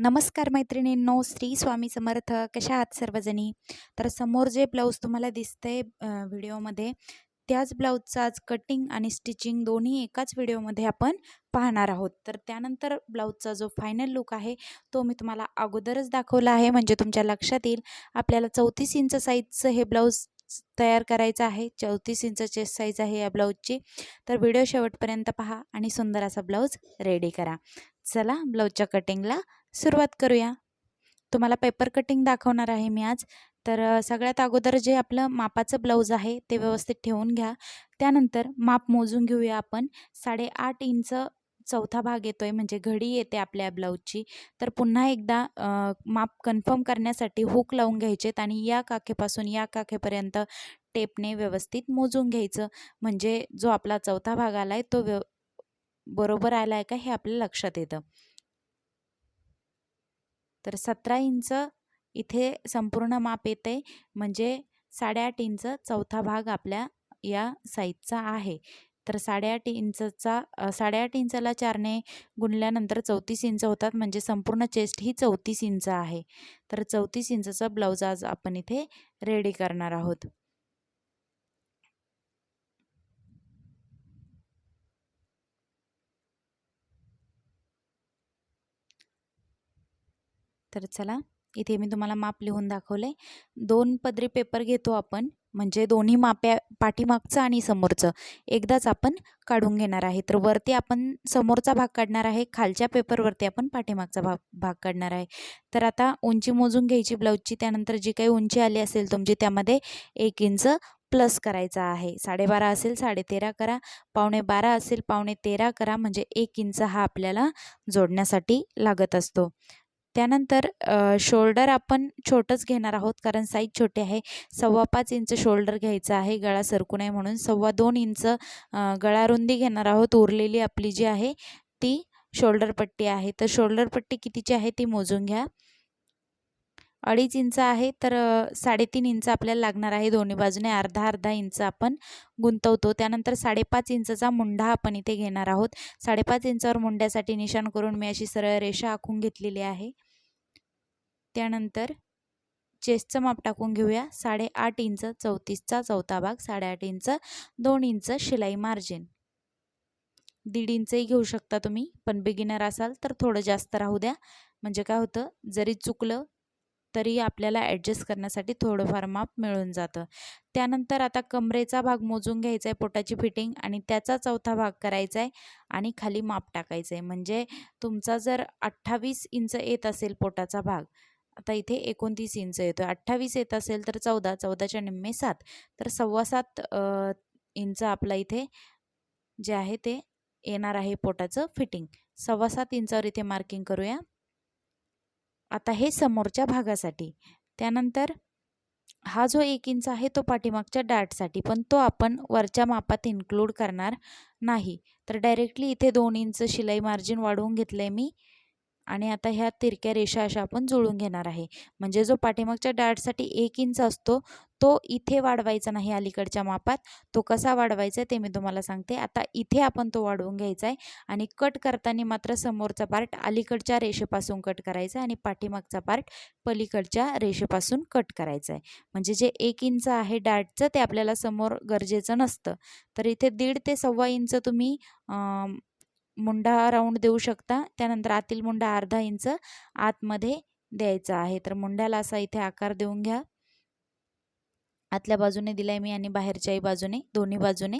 नमस्कार मैत्रिणींनो श्री स्वामी समर्थ. कशा आहात सर्वजणी? तर समोर जे ब्लाऊज तुम्हाला दिसतंय व्हिडिओमध्ये त्याच ब्लाऊजचं आज कटिंग आणि स्टिचिंग दोन्ही एकाच व्हिडिओमध्ये आपण पाहणार आहोत. तर त्यानंतर ब्लाऊजचा जो फायनल लुक आहे तो मी तुम्हाला अगोदरच दाखवला आहे. म्हणजे तुमच्या लक्षात येईल आपल्याला चौतीस इंच साईजचं हे ब्लाऊज तयार करायचं आहे. चौतीस इंच चेस्ट साईज आहे या ब्लाऊजची. तर व्हिडिओ शेवटपर्यंत पहा आणि सुंदर असा ब्लाऊज रेडी करा. चला ब्लाऊजच्या कटिंगला सुरुवात करूया. तुम्हाला पेपर कटिंग दाखवणार आहे मी आज. तर सगळ्यात अगोदर जे आपलं मापाचं ब्लाऊज आहे ते व्यवस्थित ठेवून घ्या. त्यानंतर माप मोजून घेऊया आपण. साडेआठ इंच चौथा भाग येतो आहे म्हणजे घडी येते आपल्या ब्लाऊजची तर पुन्हा एकदा माप कन्फर्म करण्यासाठी हुक लावून घ्यायचेत आणि या काखेपासून या काखेपर्यंत टेपने व्यवस्थित मोजून घ्यायचं. म्हणजे जो आपला चौथा भाग आला आहे तो व्यव बरोबर आला आहे का हे आपल्या लक्षात येतं. तर सतरा इंच इथे संपूर्ण माप येते. म्हणजे साडेआठ इंच चौथा भाग आपल्या या साईजचा आहे. तर साडेआठ इंचचा साडेआठ इंचाला चारने गुणल्यानंतर चौतीस इंच होतात. म्हणजे संपूर्ण चेस्ट ही चौतीस इंच आहे. तर चौतीस इंचचा ब्लाऊज आज आपण इथे रेडी करणार आहोत. तर चला इथे मी तुम्हाला माप लिहून दाखवले दोन पदरी पेपर घेतो आपण म्हणजे दोन्ही माप्या पाठीमागचं आणि समोरचं. एकदाच आपण काढून घेणार आहे. तर वरती आपण समोरचा भाग काढणार आहे खालच्या पेपरवरती आपण पाठीमागचा भाग भाग काढणार आहे. तर आता उंची मोजून घ्यायची ब्लाऊजची त्यानंतर जी काही उंची आली असेल तुमची त्यामध्ये एक इंच प्लस करायचा आहे. साडेबारा असेल साडेतेरा करा. पावणे बारा असेल पावणे तेरा करा. म्हणजे एक इंच हा आपल्याला जोडण्यासाठी लागत असतो. त्यानंतर शोल्डर आपण छोटंच घेणार आहोत कारण साईज छोटी आहे. सव्वा पाच इंच शोल्डर घ्यायचं आहे गळा सरकू नये म्हणून. सव्वा दोन इंच गळा गळारुंदी घेणार आहोत उरलेली आपली जी आहे ती शोल्डर पट्टी आहे. तर शोल्डर पट्टी कितीची आहे ती मोजून घ्या. अडीच इंच आहे तर साडेतीन इंच आपल्याला लागणार आहे दोन्ही बाजूने. अर्धा अर्धा इंच आपण गुंतवतो. त्यानंतर साडेपाच इंचचा मुंढा आपण इथे घेणार आहोत. साडेपाच इंचावर मुंड्यासाठी निशाण करून मी अशी सरळ रेषा आखून घेतलेली आहे. त्यानंतर चेस्टचं माप टाकून घेऊया. साडेआठ इंच चौतीसचा चौथा भाग साडेआठ इंच दोन इंच शिलाई मार्जिन. दीड इंचही घेऊ शकता तुम्ही पण बिगिनर असाल तर थोडं जास्त राहू द्या. म्हणजे काय होतं जरी चुकलं तरी आपल्याला ॲडजस्ट करण्यासाठी थोडंफार माप मिळून जातं. त्यानंतर आता कमरेचा भाग मोजून घ्यायचा आहे पोटाची फिटिंग आणि त्याचा चौथा भाग करायचा आहे आणि खाली माप टाकायचं आहे म्हणजे तुमचा जर अठ्ठावीस इंच येत असेल पोटाचा भाग आता इथे एकोणतीस इंच येतो आहे अठ्ठावीस येत असेल तर चौदा चौदाच्या निम्मे सात. तर सव्वा सात इंच आपला इथे जे आहे ते येणार आहे पोटाचं फिटिंग. सव्वा सात इंचावर इथे मार्किंग करूया. आता हे समोरच्या भागासाठी. त्यानंतर हा जो एक इंच आहे तो पाठीमागच्या डाटसाठी पण तो आपण वरच्या मापात इन्क्लूड करणार नाही. तर डायरेक्टली इथे दोन इंच शिलाई मार्जिन वाढवून घेतलं आहे मी. आणि आता ह्या तिरक्या रेषा अशा आपण जुळून घेणार आहे. म्हणजे जो पाठीमागच्या डार्टसाठी एक इंच असतो तो इथे वाढवायचा नाही अलीकडच्या मापात. तो कसा वाढवायचा ते मी तुम्हाला सांगते. आता इथे आपण तो वाढवून घ्यायचा आहे आणि कट करताना मात्र समोरचा पार्ट अलीकडच्या रेषेपासून कट करायचा आणि पाठीमागचा पार्ट पलीकडच्या रेषेपासून कट करायचा आहे म्हणजे जे एक इंच आहे डार्टचं ते आपल्याला समोर गरजेचं नसतं. तर इथे दीड ते सव्वा इंच तुम्ही मुंडा राऊंड देऊ शकता. त्यानंतर आतील मुंडा अर्धा इंच आतमध्ये द्यायचा आहे. तर मुंड्याला असा इथे आकार देऊन घ्या. आतल्या बाजूने दिलाय मी आणि बाहेरच्याही बाजूने दोन्ही बाजूने.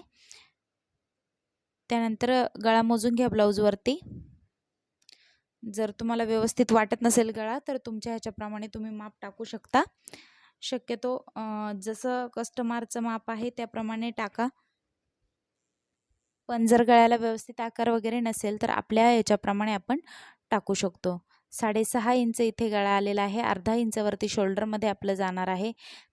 त्यानंतर गळा मोजून घ्या ब्लाऊजवरती जर तुम्हाला व्यवस्थित वाटत नसेल गळा तर तुमच्या ह्याच्याप्रमाणे तुम्ही माप टाकू शकता. शक्यतो जसं कस्टमरचं माप आहे त्याप्रमाणे टाका. पण जर गळ्याला व्यवस्थित आकार वगैरे नसेल तर आपल्या याच्याप्रमाणे आपण टाकू शकतो. साडेसहा इंच इथे गळा आलेला आहे. अर्धा इंचावरती शोल्डरमध्ये आपलं जाणार आहे.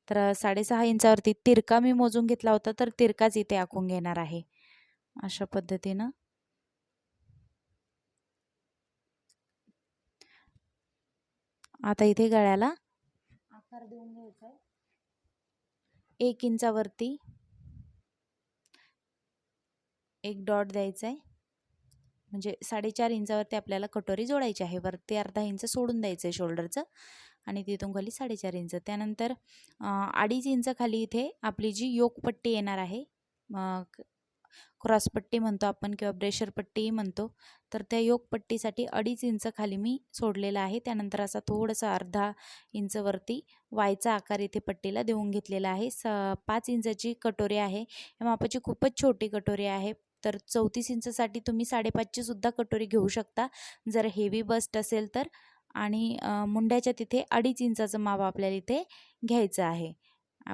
तर साडेसहा इंचावरती तिरका मी मोजून घेतला होता तर तिरकाच इथे आखून घेणार आहे. अशा पद्धतीनं. आता इथे गळ्याला आकार देऊन घ्यायचा एक इंचावरती एक डॉट द्यायचा आहे. म्हणजे साडेचार इंचावरती आपल्याला कटोरी जोडायची आहे. वरती अर्धा इंच सोडून द्यायचं आहे शोल्डरचं. आणि तिथून खाली साडेचार इंच. त्यानंतर अडीच इंच खाली इथे आपली जी योगपट्टी येणार आहे क्रॉसपट्टी म्हणतो आपण किंवा ब्रेशर पट्टीही म्हणतो. तर त्या योगपट्टीसाठी अडीच इंच खाली मी सोडलेला आहे. त्यानंतर असा थोडंसं अर्धा इंचवरती वायचा आकार इथे पट्टीला देऊन घेतलेला आहे. स पाच इंचाची कटोरी आहे. या मापाची खूपच छोटी कटोरी आहे. तर चौतीस इंचसाठी तुम्ही साडेपाचची सुद्धा कटोरी घेऊ शकता. जर हेवी बस्ट असेल तर. आणि मुंड्याच्या तिथे अडीच इंचाचं माप आपल्याला इथे घ्यायचं आहे.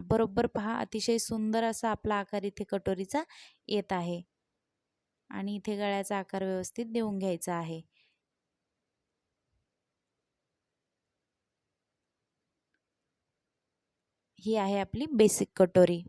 बरोबर पहा अतिशय सुंदर असा आपला आकार इथे कटोरीचा येत आहे. आणि इथे गळ्याचा आकार व्यवस्थित देऊन घ्यायचा आहे. ही आहे आपली बेसिक कटोरी.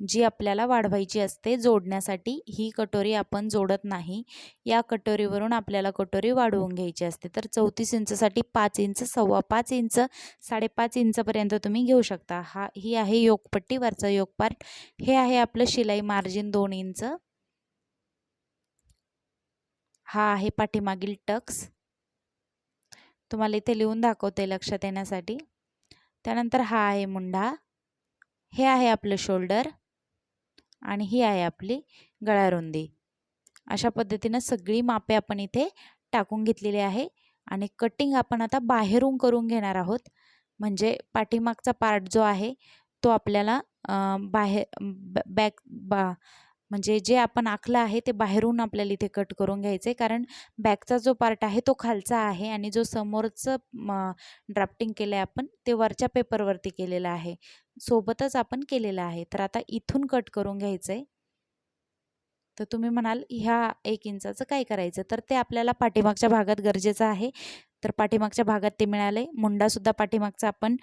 जी आपल्याला वाढवायची असते जोडण्यासाठी ही कटोरी आपण जोडत नाही. या कटोरीवरून आपल्याला कटोरी वाढवून घ्यायची असते. तर चौतीस इंचसाठी पाच इंच सव्वा पाच इंच साडेपाच इंचपर्यंत तुम्ही घेऊ शकता. हा ही आहे योगपट्टी वरचा योग पार्ट हे आहे आपलं शिलाई मार्जिन दोन इंच. हा आहे पाठीमागील टक्स. तुम्हाला इथे लिहून दाखवते लक्षात येण्यासाठी. त्यानंतर हा आहे मुंडा. हे आहे आपलं शोल्डर. आणि ही आहे आपली गळारुंदी. अशा पद्धतीनं सगळी मापे आपण इथे टाकून घेतलेली आहे आणि कटिंग आपण आता बाहेरून करून घेणार आहोत. म्हणजे पाठीमागचा पार्ट जो आहे तो आपल्याला बाहेर बॅक बा म्हणजे जे आपण आखलं आहे ते बाहेरून आपल्याला इथे कट करून घ्यायचं आहे कारण बॅकचा जो पार्ट आहे तो खालचा आहे आणि जो समोरचं ड्राफ्टिंग केलं आहे आपण ते वरच्या पेपरवरती केलेलं आहे. सोबतच आपण केलेलं आहे. तर आता इथून कट करून घ्यायचं आहे तर तुम्ही म्हणाल ह्या एक इंचाचं काय करायचं? तर ते आपल्याला पाठीमागच्या भागात गरजेचं आहे. तर पाठीमागच्या भागात ते मिळाले. मुंडासुद्धा पाठीमागचा आपण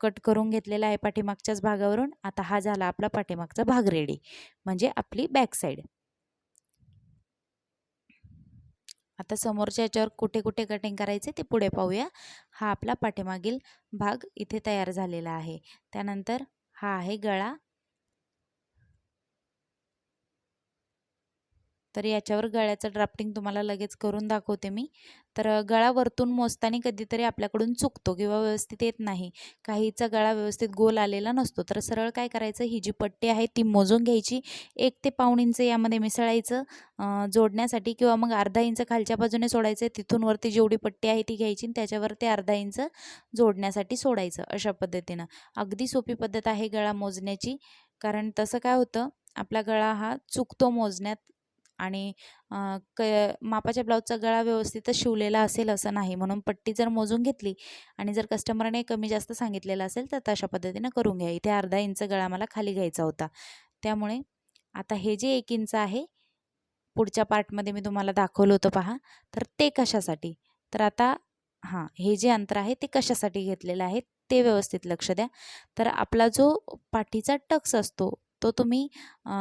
कट करून घेतलेला आहे पाठीमागच्याच भागावरून. आता हा झाला आपला पाठीमागचा भाग रेडी म्हणजे आपली बॅक साईड आता समोरच्या याच्यावर कुठे कुठे कटिंग करायचे ते पुढे पाहूया. हा आपला पाठीमागील भाग इथे तयार झालेला आहे. त्यानंतर हा आहे गळा. तर याच्यावर गळ्याचं ड्राफ्टिंग तुम्हाला लगेच करून दाखवते मी. तर गळा वरतून मोजताना कधीतरी आपल्याकडून चुकतो किंवा व्यवस्थित येत नाही. काहीचा गळा व्यवस्थित गोल आलेला नसतो. तर सरळ काय करायचं? ही जी पट्टी आहे ती मोजून घ्यायची. एक ते पाऊण इंच यामध्ये मिसळायचं जोडण्यासाठी किंवा मग अर्धा इंच खालच्या बाजूने सोडायचं. तिथून वरती जेवढी पट्टी आहे ती घ्यायची त्याच्यावर ते अर्धा इंच जोडण्यासाठी सोडायचं अशा पद्धतीनं. अगदी सोपी पद्धत आहे गळा मोजण्याची. कारण तसं काय होतं? आपला गळा हा चुकतो मोजण्यात. आणि क मापाच्या ब्लाऊजचा गळा व्यवस्थितच शिवलेला असेल असं नाही. म्हणून पट्टी जर मोजून घेतली आणि जर कस्टमरने कमी जास्त सांगितलेलं असेल तर तशा पद्धतीनं करून घ्या. इथे अर्धा इंच गळा मला खाली घ्यायचा होता. त्यामुळे आता हे जे एक इंच आहे पुढच्या पार्टमध्ये मी तुम्हाला दाखवलं होतं पहा. तर ते कशासाठी? तर आता हां हे जे अंतर आहे ते कशासाठी घेतलेलं आहे ते व्यवस्थित लक्ष द्या. तर आपला जो पाठीचा टक्स असतो तो तुम्ही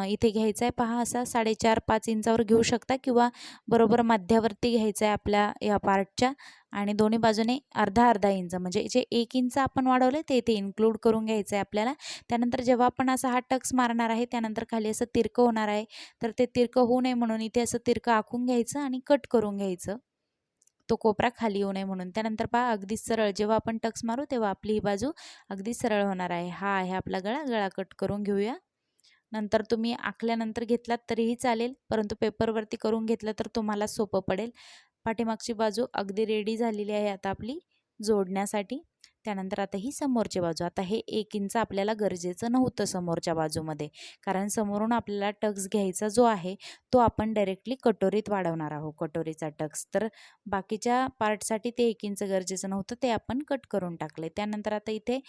इथे घ्यायचा आहे पहा असा साडेचार पाच इंचावर घेऊ शकता किंवा बरोबर मध्यावरती घ्यायचा आहे आपल्या या पार्टच्या आणि दोन्ही बाजूने अर्धा अर्धा इंच. म्हणजे जे एक इंच आपण वाढवलं ते इथे इन्क्लूड करून घ्यायचं आहे आपल्याला. त्यानंतर जेव्हा आपण असा हा टक्स मारणार आहे त्यानंतर खाली असं तिरकं होणार आहे. तर ते तिरकं होऊ नये म्हणून इथे असं तिरकं आखून घ्यायचं आणि कट करून घ्यायचं. तो कोपरा खाली येऊ नये म्हणून. त्यानंतर पहा अगदी सरळ जेव्हा आपण टक्स मारू तेव्हा आपली ही बाजू अगदी सरळ होणार आहे. हा आहे आपला गळा. गळा कट करून घेऊया. नंतर तुम्ही आखल्यानंतर घेतलात तरीही चालेल परंतु पेपरवरती करून घेतलं तर तुम्हाला सोपं पडेल. पाठीमागची बाजू अगदी रेडी झालेली आहे आता आपली जोडण्यासाठी. त्यानंतर आता ही समोरची बाजू. आता हे एक इंच आपल्याला गरजेचं नव्हतं समोरच्या बाजूमध्ये. कारण समोरून आपल्याला टक्स घ्यायचा जो आहे तो आपण डायरेक्टली कटोरीत वाढवणार आहोत कटोरीचा टक्स. तर बाकीच्या पार्टसाठी ते एक इंच गरजेचं नव्हतं ते आपण कट करून टाकले. त्यानंतर आता इथे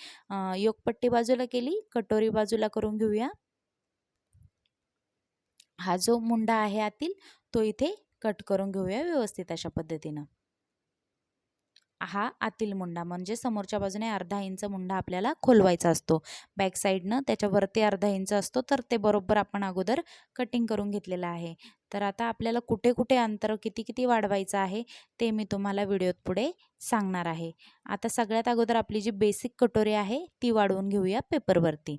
योगपट्टी बाजूला केली. कटोरी बाजूला करून घेऊया. हा जो मुंडा आहे आतील तो इथे कट करून घेऊया व्यवस्थित अशा पद्धतीनं. हा आतील मुंडा म्हणजे समोरच्या बाजूने अर्धा इंच मुंडा आपल्याला खोलवायचा असतो. बॅक साईडनं त्याच्यावरती अर्धा इंच असतो तर ते बरोबर आपण अगोदर कटिंग करून घेतलेलं आहे. तर आता आपल्याला कुठे कुठे अंतर किती किती वाढवायचं आहे ते मी तुम्हाला व्हिडिओत पुढे सांगणार आहे. आता सगळ्यात अगोदर आपली जी बेसिक कटोरी आहे ती वाढवून घेऊया पेपरवरती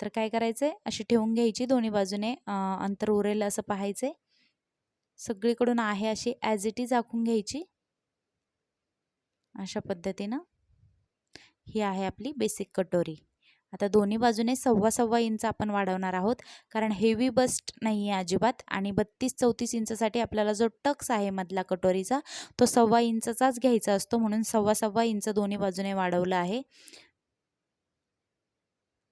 तर काय करायचं आहे अशी ठेवून घ्यायची दोन्ही बाजूने अंतर उरेल असं पाहायचं सगळीकडून आहे अशी ॲज इट इज आखून घ्यायची. अशा पद्धतीनं ही आहे आपली बेसिक कटोरी. आता दोन्ही बाजूने सव्वा सव्वा इंच आपण वाढवणार आहोत कारण हेवी बस्ट नाही आहे अजिबात आणि बत्तीस चौतीस इंचसाठी आपल्याला जो टक्स आहे मधला कटोरीचा तो सव्वा इंचचाच घ्यायचा असतो म्हणून सव्वा सव्वा इंच दोन्ही बाजूने वाढवला आहे.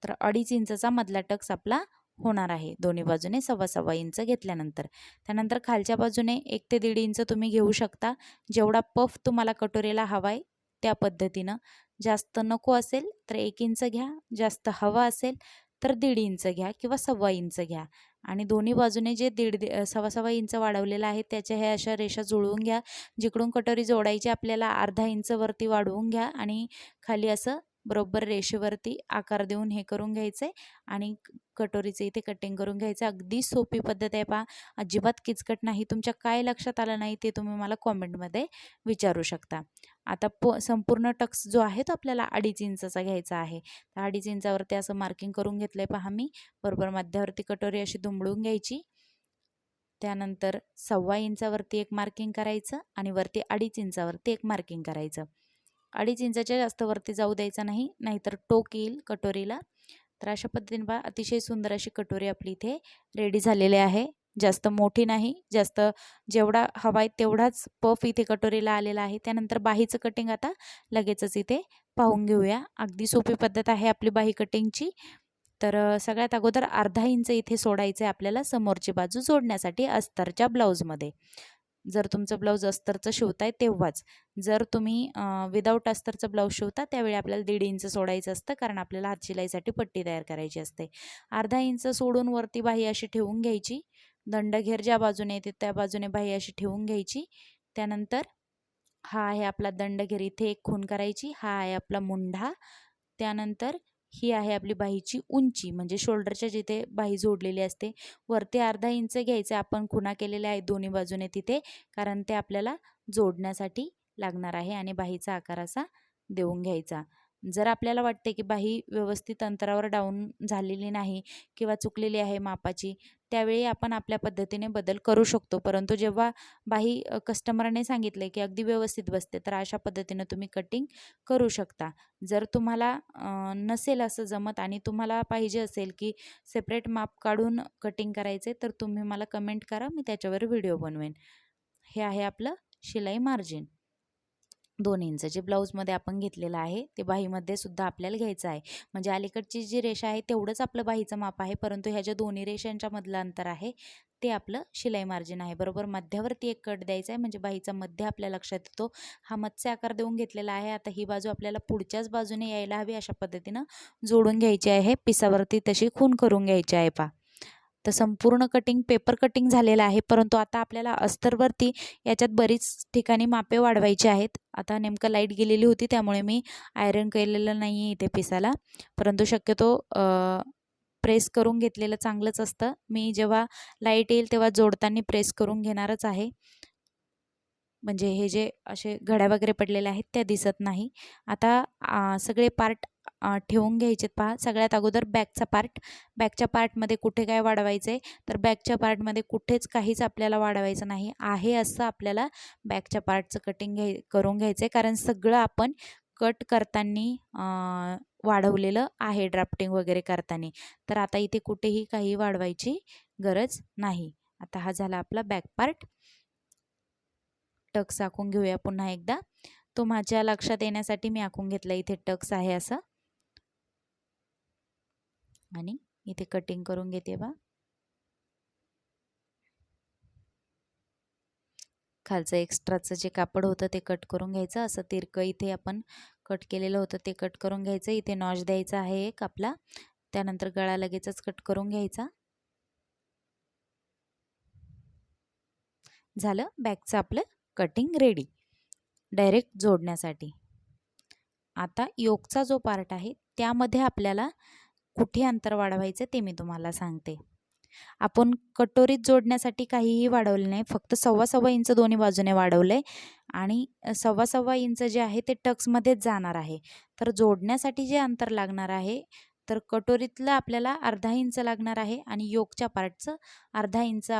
तर अडीच इंचचा मधला टक्स आपला होणार आहे. दोन्ही बाजूने सव्वा सव्वा इंच घेतल्यानंतर. त्यानंतर खालच्या बाजूने एक ते दीड इंच तुम्ही घेऊ शकता. जेवढा पफ तुम्हाला कटोरीला हवा आहे त्या पद्धतीनं. जास्त नको असेल तर एक इंच घ्या. जास्त हवा असेल तर दीड इंच घ्या किंवा सव्वा इंच घ्या. आणि दोन्ही बाजूने जे दीड सव्वा सव्वा इंच वाढवलेलं आहे त्याच्या ह्या अशा रेषा जुळवून घ्या. जिकडून कटोरी जोडायची आपल्याला अर्धा इंच वरती वाढवून घ्या आणि खाली असं बरोबर रेषेवरती आकार देऊन हे करून घ्यायचं आहे आणि कटोरीचं इथे कटिंग करून घ्यायचं. अगदी सोपी पद्धत आहे पहा. अजिबात किचकट नाही. तुमच्या काय लक्षात आलं नाही ते तुम्ही मला कॉमेंटमध्ये विचारू शकता. आता प संपूर्ण टक्स जो आहे तो आपल्याला अडीच इंचाचा घ्यायचा आहे. तर अडीच इंचावरती असं मार्किंग करून घेतलं आहे पहा मी. बरोबर मध्यावरती कटोरी अशी दुमडून घ्यायची. त्यानंतर सव्वा इंचावरती एक मार्किंग करायचं आणि वरती अडीच इंचावरती एक मार्किंग करायचं. अडीच इंचाच्या जास्त वरती जाऊ द्यायचा नाही नाहीतर टोक येईल कटोरीला. तर अशा पद्धतीने पहा अतिशय सुंदर अशी कटोरी आपली इथे रेडी झालेली आहे. जास्त मोठी नाही जास्त जेवढा हवा आहे तेवढाच पफ इथे कटोरीला आलेला आहे. त्यानंतर बाहीचं कटिंग आता लगेचच इथे पाहून घेऊया. अगदी सोपी पद्धत आहे आपली बाही कटिंगची तर सगळ्यात अगोदर अर्धा इंच इथे सोडायचं आहे आपल्याला समोरची बाजू जोडण्यासाठी अस्तरच्या ब्लाऊजमध्ये जर तुमचं ब्लाऊज अस्तरचं शिवताय तेव्हाच. जर तुम्ही विदाऊट अस्तरचं ब्लाऊज शिवता त्यावेळी आपल्याला दीड इंच सोडायचं असतं कारण आपल्याला हात शिलाईसाठी पट्टी तयार करायची असते. अर्धा इंच सोडून वरती बाही अशी ठेवून घ्यायची. दंडघेर ज्या बाजूने येते त्या बाजूने बाही अशी ठेवून घ्यायची. त्यानंतर हा आहे आपला दंडघेर इथे एक खून करायची. हा आहे आपला मुंढा. त्यानंतर ही आहे आपली बाहीची उंची. म्हणजे शोल्डरच्या जिथे बाही जोडलेली असते वरती अर्धा इंच घ्यायचे. आपण खुणा केलेल्या आहेत दोन्ही बाजूने तिथे कारण ते आपल्याला जोडण्यासाठी लागणार आहे आणि बाहीचा आकार असा देऊन घ्यायचा. जर आपल्याला वाटते की बाही व्यवस्थित अंतरावर डाऊन झालेली नाही किंवा चुकलेली आहे मापाची त्यावेळी आपण आपल्या पद्धतीने बदल करू शकतो. परंतु जेव्हा बाही कस्टमरने सांगितले की अगदी व्यवस्थित बसते तर अशा पद्धतीनं तुम्ही कटिंग करू शकता. जर तुम्हाला नसेल असं जमत आणि तुम्हाला पाहिजे असेल की सेपरेट माप काढून कटिंग करायचे तर तुम्ही मला कमेंट करा मी त्याच्यावर व्हिडिओ बनवेन. हे आहे आपलं शिलाई मार्जिन दोन इंच. जे ब्लाऊजमध्ये आपण घेतलेलं आहे ते बाहीमध्ये सुद्धा आपल्याला घ्यायचं आहे. म्हणजे अलीकडची जी रेषा आहे तेवढंच आपलं बाहीचं माप आहे परंतु ह्या ज्या दोन्ही रेषांच्या मधलं अंतर आहे ते आपलं शिलाई मार्जिन आहे. बरोबर? मध्यावरती एक कट द्यायचा आहे म्हणजे बाहीचा मध्य आपल्या लक्षात येतो. हा मत्स्य आकार देऊन घेतलेला आहे. आता ही बाजू आपल्याला पुढच्याच बाजूने यायला हवी अशा पद्धतीनं जोडून घ्यायची आहे. पिसावरती तशी खून करून घ्यायची आहे पा तर संपूर्ण कटिंग पेपर कटिंग झालेलं आहे. परंतु आता आपल्याला अस्तरवरती याच्यात बरीच ठिकाणी मापे वाढवायची आहेत. आता नेमकं लाइट गेलेली होती त्यामुळे मी आयरन केलेलं नाही आहे इथे पिसाला परंतु शक्यतो प्रेस करून घेतलेलं चांगलंच असतं. मी जेव्हा लाइट येईल तेव्हा जोडताना प्रेस करून घेणारच आहे. म्हणजे हे जे असे घड्या वगैरे पडलेले आहेत त्या दिसत नाही. आता सगळे पार्ट ठेवून घ्यायचेत पहा. सगळ्यात अगोदर बॅकचा पार्ट. बॅकच्या पार्टमध्ये कुठे काय वाढवायचं आहे तर बॅकच्या पार्टमध्ये कुठेच काहीच आपल्याला वाढवायचं नाही. आहे असं आपल्याला बॅकच्या पार्टचं कटिंग घ्याय करून घ्यायचं आहे कारण सगळं आपण कट करताना वाढवलेलं आहे ड्राफ्टिंग वगैरे करताना. तर आता इथे कुठेही काही वाढवायची गरज नाही. आता हा झाला आपला बॅक पार्ट. टक्स आखून घेऊया पुन्हा एकदा. तो माझ्या लक्षात येण्यासाठी मी आखून घेतलं. इथे टक्स आहे असं. आणि इथे कटिंग करून घेते बा. खालचं एक्स्ट्राचं जे कापड होतं ते कट करून घ्यायचं. असं तिरकं इथे आपण कट केलेलं होतं ते कट करून घ्यायचं. इथे नॉश द्यायचा आहे एक आपला. त्यानंतर गळा लगेचच कट करून घ्यायचा. झालं? बॅगचं आपलं कटिंग रेडी डायरेक्ट जोडण्यासाठी. आता योगचा जो पार्ट आहे त्यामध्ये आपल्याला कुठे अंतर वाढवायचं ते मी तुम्हाला सांगते. आपण कटोरीत जोडण्यासाठी काहीही वाढवलं नाही फक्त सव्वा सव्वा इंच दोन्ही बाजूने वाढवलं आहे आणि सव्वा सव्वा इंच जे आहे ते टक्समध्येच जाणार आहे. तर जोडण्यासाठी जे अंतर लागणार आहे तर कटोरीतलं आपल्याला अर्धा इंच लागणार आहे आणि योगच्या पार्टचं अर्धा इंच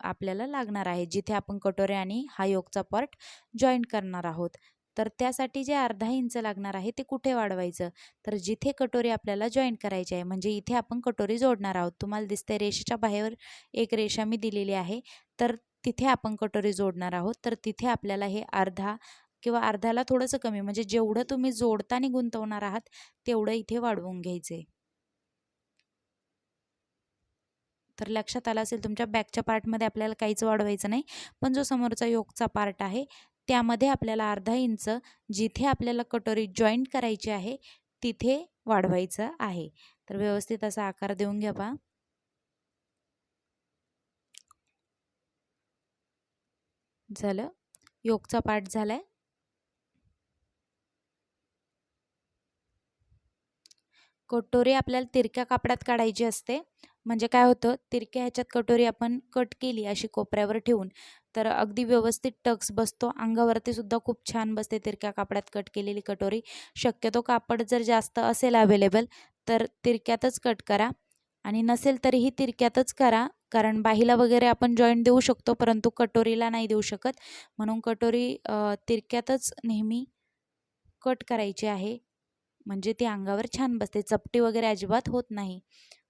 आपल्याला लागणार आहे जिथे आपण कटोरे आणि हा योगचा पार्ट जॉईंट करणार आहोत. तर त्यासाठी जे अर्धा इंच लागणार आहे ते कुठे वाढवायचं? तर जिथे कटोरी आपल्याला जॉईंट करायची आहे म्हणजे इथे आपण कटोरी जोडणार आहोत. तुम्हाला दिसते रेषेच्या बाहेर एक रेषा मी दिलेली आहे. तर तिथे आपण कटोरी जोडणार आहोत. तर तिथे आपल्याला हे अर्धा किंवा अर्ध्याला थोडंसं कमी म्हणजे जेवढं तुम्ही जोडताना गुंतवणार आहात तेवढं इथे वाढवून घ्यायचे तर लक्षात आलं असेल तुमच्या बॅकच्या पार्टमध्ये आपल्याला काहीच वाढवायचं नाही पण जो समोरचा योगचा पार्ट आहे त्यामध्ये आपल्याला अर्धा इंच जिथे आपल्याला कटोरी जॉईंट करायची आहे तिथे वाढवायचं आहे. तर व्यवस्थित असा आकार देऊन घ्या पा झालं? योगचा पाठ झालाय. कटोरी आपल्याला तिरक्या कापडात काढायची असते. म्हणजे काय होतं? तिरक्या ह्याच्यात कटोरी आपण कट केली अशी कोपऱ्यावर ठेवून. तर अगदी व्यवस्थित टक्स बसतो. अंगावरती सुद्धा खूप छान बसते तिरक्या कापडात कट केलेली कटोरी. शक्यतो कापड जर जास्त असेल अवेलेबल तर तिरक्यातच कट करा. आणि नसेल तरीही तिरक्यातच करा कारण बाहीला वगैरे आपण जॉईंट देऊ शकतो परंतु कटोरीला नाही देऊ शकत. म्हणून कटोरी तिरक्यातच नेहमी कट करायची आहे. म्हणजे ती अंगावर छान बसते. चपटी वगैरे अजिबात होत नाही.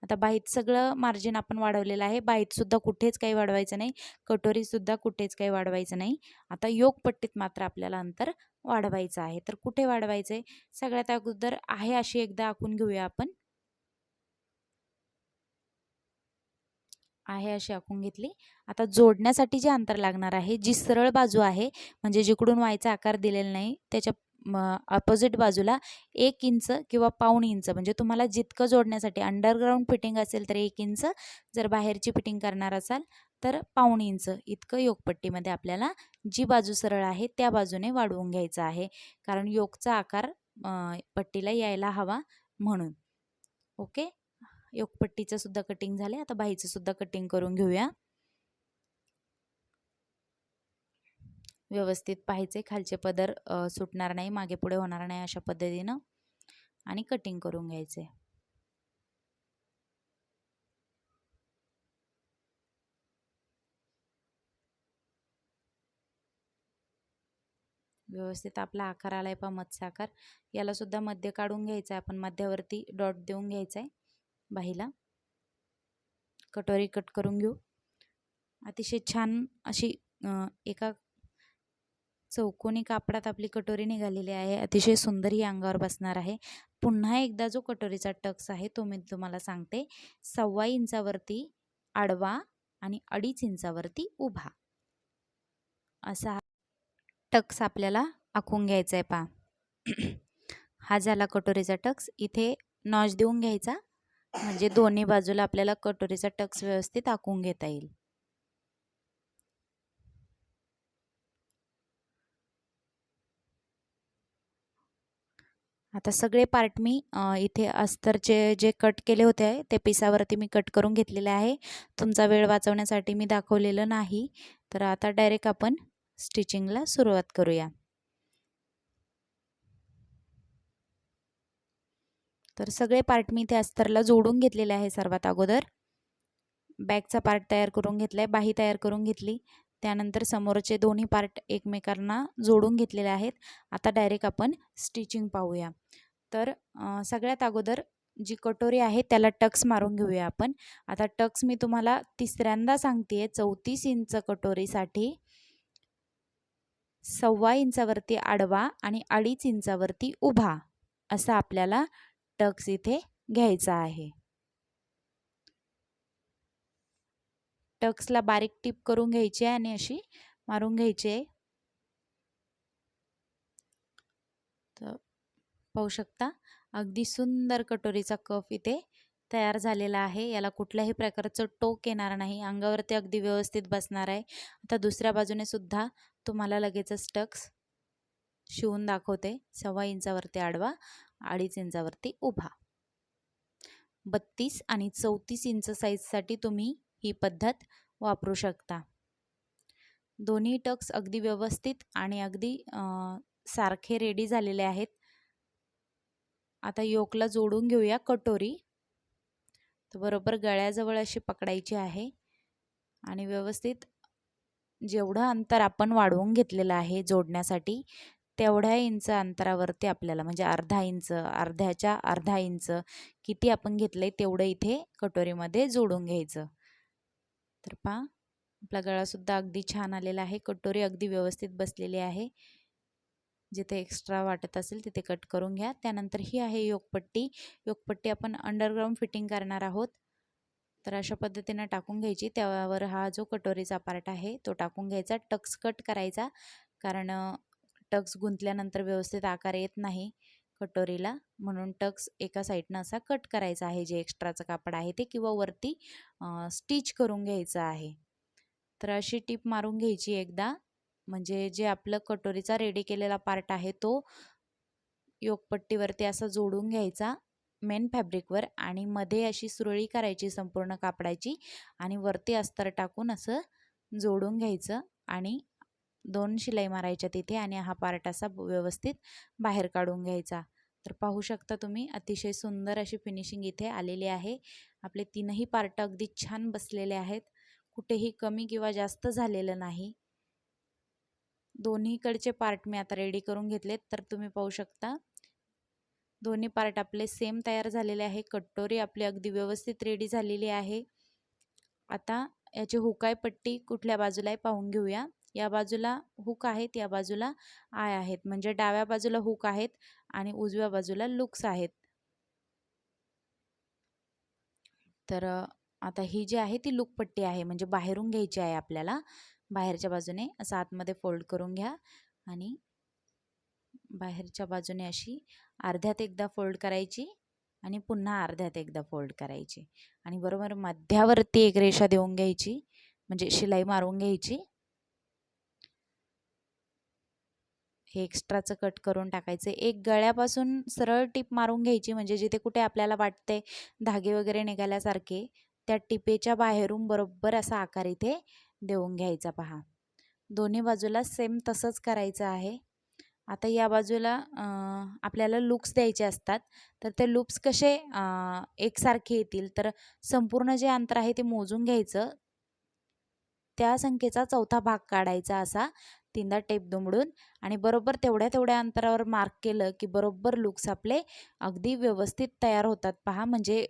आता बाहीत सगळं मार्जिन आपण वाढवलेलं आहे. बाहीतसुद्धा कुठेच काही वाढवायचं नाही. कटोरीसुद्धा कुठेच काही वाढवायचं नाही. आता योगपट्टीत मात्र आपल्याला अंतर वाढवायचं आहे. तर कुठे वाढवायचं आहे सगळ्यात अगोदर आहे अशी एकदा आखून घेऊया आपण. आहे अशी आखून घेतली. आता जोडण्यासाठी जे अंतर लागणार आहे जी सरळ बाजू आहे म्हणजे जिकडून व्हायचा आकार दिलेला नाही त्याच्या अपोजिट बाजूला एक इंच किंवा पाऊण इंच म्हणजे तुम्हाला जितकं जोडण्यासाठी अंडरग्राऊंड फिटिंग असेल तर एक इंच जर बाहेरची फिटिंग करणार असाल तर पाऊण इंच. इतकं योगपट्टीमध्ये आपल्याला जी बाजू सरळ आहे त्या बाजूने वाढवून घ्यायचं आहे कारण योगचा आकार पट्टीला यायला हवा म्हणून. ओके? योगपट्टीचं सुद्धा कटिंग झाले आता बाईचं सुद्धा कटिंग करून घेऊया. व्यवस्थित पाहायचे खालचे पदर सुटणार नाही मागे पुढे होणार नाही अशा पद्धतीनं आणि कटिंग करून घ्यायचे. व्यवस्थित आपला आकार आलाय पा मत्स्य आकार. याला सुद्धा मध्य काढून घ्यायचा आहे. आपण मध्यावरती डॉट देऊन घ्यायचा आहे बाहीला. कटोरी कट करून घेऊ. अतिशय छान अशी एका चौकोनी कापडात आपली कटोरी निघालेली आहे. अतिशय सुंदर ही अंगावर बसणार आहे. पुन्हा एकदा जो कटोरीचा टक्स आहे तो मी तुम्हाला सांगते. सव्वा इंचावरती आडवा आणि अडीच इंचावरती उभा. असा टक्स आपल्याला आखून घ्यायचा आहे पा हा झाला कटोरीचा टक्स. इथे नॉच देऊन घ्यायचा. म्हणजे दोन्ही बाजूला आपल्याला कटोरीचा टक्स व्यवस्थित आखून घेता येईल. आता सगळे पार्ट मी इथे अस्तरचे जे कट केले होते ते पिसावरती मी कट करून घेतलेले आहे. तुमचा वेळ वाचवण्यासाठी मी दाखवलेलं नाही. तर आता डायरेक्ट आपण स्टिचिंगला सुरुवात करूया. तर सगळे पार्ट मी इथे अस्तरला जोडून घेतलेले आहे सर्वात अगोदर. बॅगचा पार्ट तयार करून घेतला आहे बाही तयार करून घेतली. त्यानंतर समोरचे दोन्ही पार्ट एकमेकांना जोडून घेतलेले आहेत. आता डायरेक्ट आपण स्टिचिंग पाहूया. तर सगळ्यात अगोदर जी कटोरी आहे त्याला टक्स मारून घेऊया आपण. आता टक्स मी तुम्हाला तिसऱ्यांदा सांगते चौतीस इंच कटोरीसाठी सव्वा इंचावरती आडवा आणि अडीच इंचावरती उभा असा आपल्याला टक्स इथे घ्यायचा आहे. टक्सला बारीक टीप करून घ्यायची आहे आणि अशी मारून घ्यायची आहे. तर पाहू शकता अगदी सुंदर कटोरीचा कफ इथे तयार झालेला आहे. याला कुठल्याही प्रकारचं टोक येणार नाही. अंगावरती अगदी व्यवस्थित बसणार आहे. आता दुसऱ्या बाजूने सुद्धा तुम्हाला लगेचच टक्स शिवून दाखवते. सव्वा इंचावरती आडवा अडीच इंचावरती उभा. बत्तीस आणि चौतीस इंच साईजसाठी तुम्ही ही पद्धत वापरू शकता. दोन्ही टक्स अगदी व्यवस्थित आणि अगदी सारखे रेडी झालेले आहेत. आता योकला जोडून घेऊया कटोरी. तर बरोबर गळ्याजवळ अशी पकडायची आहे आणि व्यवस्थित जेवढं अंतर आपण वाढवून घेतलेलं आहे जोडण्यासाठी तेवढ्या इंच अंतरावरती आपल्याला म्हणजे अर्धा इंच अर्ध्याच्या अर्धा इंच किती आपण घेतलं आहे तेवढं इथे कटोरीमध्ये जोडून घ्यायचं. तर पहा आपला गळासुद्धा अगदी छान आलेला आहे. कटोरी अगदी व्यवस्थित बसलेली आहे. जिथे एक्स्ट्रा वाटत असेल तिथे कट करून घ्या. त्यानंतर ही आहे योगपट्टी. योगपट्टी आपण अंडरग्राऊंड फिटिंग करणार आहोत. तर अशा पद्धतीनं टाकून घ्यायची. त्यावर हा जो कटोरीचा पार्ट आहे तो टाकून घ्यायचा. टक्स कट करायचा. कारण टक्स गुंतल्यानंतर व्यवस्थित आकार येत नाही. कटोरीला. म्हणून टक्स एका साईडनं असा कट करायचा आहे. जे एक्स्ट्राचं कापड आहे ते किंवा वरती स्टिच करून घ्यायचं आहे. तर अशी टीप मारून घ्यायची एकदा. म्हणजे जे आपलं कटोरीचा रेडी केलेला पार्ट आहे तो योगपट्टीवरती असा जोडून घ्यायचा मेन फॅब्रिकवर आणि मध्ये अशी सुरळी करायची संपूर्ण कापडाची आणि वरती अस्तर टाकून असं जोडून घ्यायचं आणि दोन शिलाई मारायच्या तिथे आणि हा पार्ट असा व्यवस्थित बाहेर काढून घ्यायचा. तर पाहू शकता तुम्ही अतिशय सुंदर अशी फिनिशिंग इथे आलेली आहे. आपले तीनही पार्ट अगदी छान बसलेले आहेत. कुठेही कमी किंवा जास्त झालेलं नाही. दोन्हीकडचे पार्ट मी आता रेडी करून घेतलेत. तर तुम्ही पाहू शकता दोन्ही पार्ट आपले सेम तयार झालेले आहे. कटोरी आपली अगदी व्यवस्थित रेडी झालेली आहे. आता याची हुकाय पट्टी कुठल्या बाजूला आहे पाहून घेऊया. या बाजूला हुक आहेत या बाजूला आय आहेत. म्हणजे डाव्या बाजूला हुक आहेत आणि उजव्या बाजूला लुक्स आहेत. तर आता ही जी आहे ती लुकपट्टी आहे. म्हणजे बाहेरून घ्यायची आहे आपल्याला. बाहेरच्या बाजूने असं आतमध्ये फोल्ड करून घ्या आणि बाहेरच्या बाजूने अशी अर्ध्यात एकदा फोल्ड करायची आणि पुन्हा अर्ध्यात एकदा फोल्ड करायची. आणि बरोबर मध्यावरती एक रेषा देऊन घ्यायची. म्हणजे शिलाई मारून घ्यायची. हे एक्स्ट्राचं कट करून टाकायचं. एक गळ्यापासून सरळ टीप मारून घ्यायची म्हणजे जिथे कुठे आपल्याला वाटते धागे वगैरे निघाल्यासारखे त्या टिपेच्या बाहेरून बरोबर असा आकार इथे देऊन घ्यायचा पहा. दोन्ही बाजूला सेम तसंच करायचं आहे. आता या बाजूला आपल्याला लुक्स द्यायचे असतात. तर ते लुप्स कसे एकसारखे येतील? तर संपूर्ण जे अंतर आहे ते मोजून घ्यायचं. त्या संख्येचा चौथा भाग काढायचा असा. तीनदा टेप दुमडून आणि बरोबर तेवढ्या तेवढ्या अंतरावर मार्क केलं की बरोबर लुक्स आपले अगदी व्यवस्थित तयार होतात. पहा म्हणजे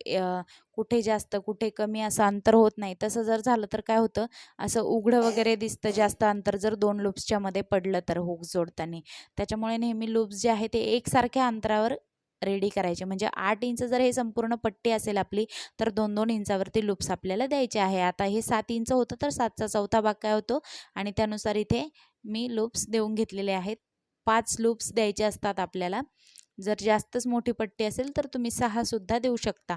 कुठे जास्त कुठे कमी असं अंतर होत नाही. तसं जर झालं तर काय होतं? असं उघडं वगैरे दिसतं जास्त अंतर जर दोन लूप्सच्या मध्ये पडलं तर हुक जोडताना. त्याच्यामुळे नेहमी लूप्स जे आहे ते एकसारख्या अंतरावर रेडी करायचे. म्हणजे आठ इंच जर हे संपूर्ण पट्टी असेल आपली तर दोन दोन इंचावरती लूप्स आपल्याला द्यायचे आहे. आता हे सात इंच होतं तर सातचा चौथा भाग काय होतो? आणि त्यानुसार इथे मी लूप्स देऊन घेतलेले आहेत. पाच लूप्स द्यायचे असतात आपल्याला. जर जास्तच मोठी पट्टी असेल तर तुम्ही सहासुद्धा देऊ शकता.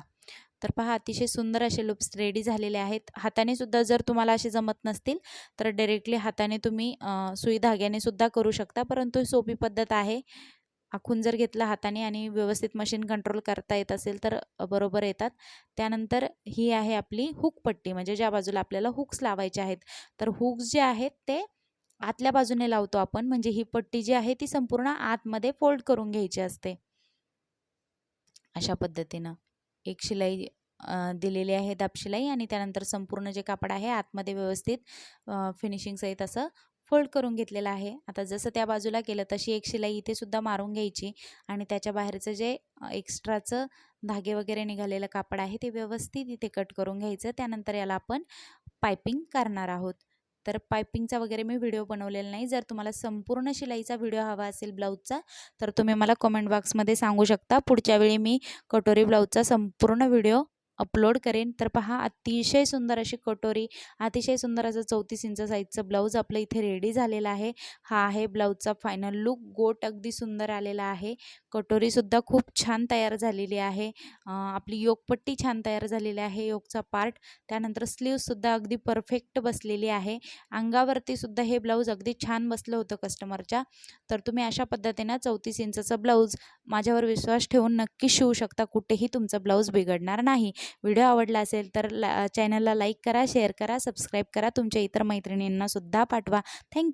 तर पहा अतिशय सुंदर असे लूप्स रेडी झालेले आहेत. हाताने सुद्धा जर तुम्हाला असे जमत नसतील तर डायरेक्टली हाताने तुम्ही सुई धाग्याने सुद्धा करू शकता. परंतु सोपी पद्धत आहे. आखून जर घेतला हाताने आणि व्यवस्थित मशीन कंट्रोल करता येत असेल तर बरोबर येतात. त्यानंतर ही आहे आपली हुक पट्टी म्हणजे ज्या बाजूला आपल्याला हुक्स लावायचे आहेत. तर हुक्स जे आहेत ते आतल्या बाजूने लावतो आपण म्हणजे ही पट्टी जी आहे ती संपूर्ण आतमध्ये फोल्ड करून घ्यायची असते. अशा पद्धतीनं. एक शिलाई दिलेली आहे दाबशिलाई आणि त्यानंतर संपूर्ण जे कापड आहे आतमध्ये व्यवस्थित फिनिशिंगसहित असं फोल्ड करून घेतलेलं आहे. आता जसं त्या बाजूला केलं तशी एक शिलाई इथे सुद्धा मारून घ्यायची आणि त्याच्या बाहेरचं जे एक्स्ट्राचं धागे वगैरे निघालेलं कापड आहे ते व्यवस्थित इथे कट करून घ्यायचं. त्यानंतर याला आपण पायपिंग करणार आहोत. तर पायपिंगचा वगैरे मी व्हिडिओ बनवलेला नाही. जर तुम्हाला संपूर्ण शिलाईचा व्हिडिओ हवा असेल ब्लाऊजचा तर तुम्ही मला कमेंट बॉक्समध्ये सांगू शकता. पुढच्या वेळी मी कटोरी ब्लाऊजचा संपूर्ण व्हिडिओ अपलोड करेन. तर पहा अतिशय सुंदर अशी कटोरी अतिशय सुंदर असं चौतीस इंच साईजचं ब्लाऊज आपलं इथे रेडी झालेला आहे. हा आहे ब्लाऊजचा फायनल लुक गोट अगदी सुंदर आलेला आहे. कटोरीसुद्धा खूप छान तयार झालेली आहे. आपली योगपट्टी छान तयार झालेली आहे योगचा पार्ट त्यानंतर स्लीवसुद्धा अगदी परफेक्ट बसलेली आहे. अंगावरती सुद्धा हे ब्लाऊज अगदी छान बसलं होतं कस्टमरच्या तर तुम्ही अशा पद्धतीनं चौतीस इंचाचं ब्लाऊज माझ्यावर विश्वास ठेवून नक्की शिवू शकता. कुठेही तुमचं ब्लाऊज बिघडणार नाही. व्हिडिओ आवडला असेल तर ला चॅनलला लाईक करा शेअर करा सबस्क्राईब करा. तुमच्या इतर मैत्रिणींनासुद्धा पाठवा. थँक्यू.